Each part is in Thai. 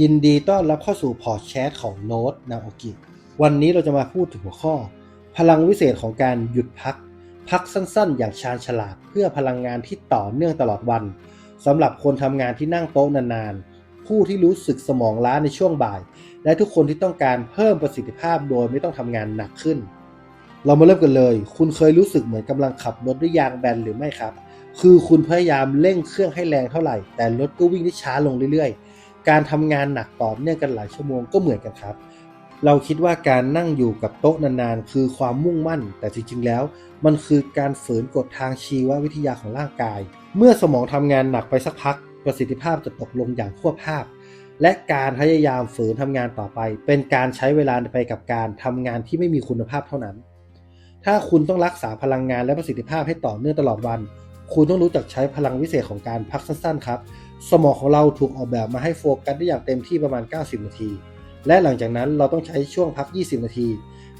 ยินดีต้อนรับเข้าสู่พอดแคสต์ของโน้ตนาโอกิวันนี้เราจะมาพูดถึงหัวข้อ พลังวิเศษของการหยุดพัก พักสั้นๆ อย่างชาญฉลาด เพื่อพลังงานที่ต่อเนื่องตลอดวันสำหรับคนทำงานที่นั่งโต๊ะนานๆ ผู้ที่รู้สึกสมองล้าในช่วงบ่าย และทุกคนที่ต้องการเพิ่มประสิทธิภาพโดยไม่ต้องทำงานหนักขึ้น เรามาเริ่มกันเลย คุณเคยรู้สึกเหมือนกำลังขับรถด้วยยางแบนหรือไม่ครับ คือคุณพยายามเร่งเครื่องให้แรงเท่าไหร่ แต่รถก็วิ่งได้ช้าลงเรื่อยๆ การทำงานหนักต่อเนื่องกันหลายชั่วโมงก็เหมือนกันครับ เราคิดว่าการนั่งอยู่กับโต๊ะนานๆ คือความมุ่งมั่น แต่จริงๆแล้ว มันคือการฝืนกฎทางชีววิทยาของร่างกาย เมื่อสมองทำงานหนักไปสักพัก ประสิทธิภาพจะตกลงอย่างควบภาพ และการพยายามฝืนทำงานต่อไป เป็นการใช้เวลาไปกับการทำงานที่ไม่มีคุณภาพเท่านั้น ถ้าคุณต้องรักษาพลังงานและประสิทธิภาพให้ต่อเนื่องตลอดวัน คุณต้องรู้จักใช้พลังวิเศษของการพักสั้นๆครับ สมองของเราถูกออกแบบมาให้โฟกัสได้อย่างเต็มที่ประมาณ 90 นาที และหลังจากนั้นเราต้องใช้ช่วงพัก 20 นาที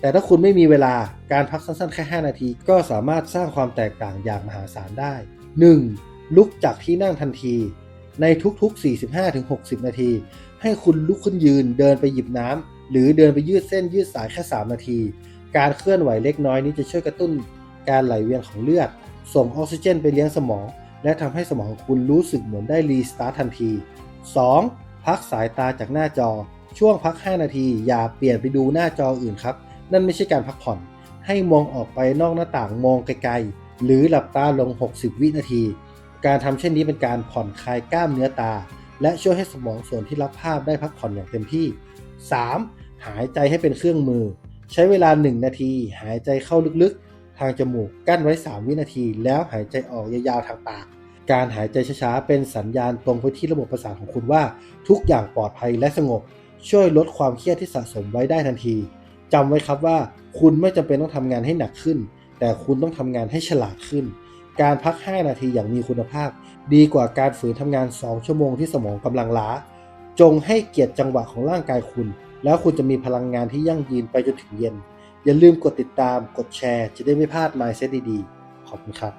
แต่ถ้าคุณไม่มีเวลาการพักสั้นๆ แค่ 5 นาที ก็สามารถสร้างความแตกต่างอย่างมหาศาลได้ 1. ลุกจากที่นั่งทันที ในทุกๆ 45-60 นาที ให้คุณลุกขึ้นยืนเดินไปหยิบน้ำหรือเดินไปยืดเส้นยืดสายแค่ 3 นาที การเคลื่อนไหวเล็กน้อยนี้จะช่วยกระตุ้น การไหลเวียนของเลือด ส่งออกซิเจนไปเลี้ยงสมอง และทำให้สมองของคุณรู้สึกเหมือนได้รีสตาร์ททันที 2. พักสายตาจากหน้าจอ ช่วงพัก 5 นาที อย่าเปลี่ยนไปดูหน้าจออื่นครับ นั่นไม่ใช่การพักผ่อน ให้มองออกไปนอกหน้าต่างมองไกลๆ หรือหลับตาลง 60 วินาที การทำเช่นนี้เป็นการผ่อนคลายกล้ามเนื้อตา และช่วยให้สมองส่วนที่รับภาพได้พักผ่อนอย่างเต็มที่ 3. หายใจให้เป็นเครื่องมือ ใช้เวลา 1 นาที หายใจเข้าลึกๆ ทางจมูกกั้นไว้ 3 วินาที แล้วหายใจออกยาวๆทางปาก การหายใจช้าๆ เป็นสัญญาณตรงไปที่ระบบประสาทของคุณว่า ทุกอย่างปลอดภัยและสงบ ช่วยลดความเครียดที่สะสมไว้ได้ทันทีจำไว้ครับว่าคุณไม่จำเป็นต้องทำงานให้หนักขึ้น แต่คุณต้องทำงานให้ฉลาดขึ้น การพัก 5 นาทีอย่างมีคุณภาพ ดีกว่าการฝืนทำงาน 2 ชั่วโมงที่สมองกำลังล้า จงให้เกียรติจังหวะของร่างกายคุณ แล้วคุณจะมีพลังงานที่ยั่งยืนไปจนถึงเย็น อย่าลืมกดติดตามกดแชร์ จะได้ไม่พลาด Mindset ดีๆ ขอบคุณครับ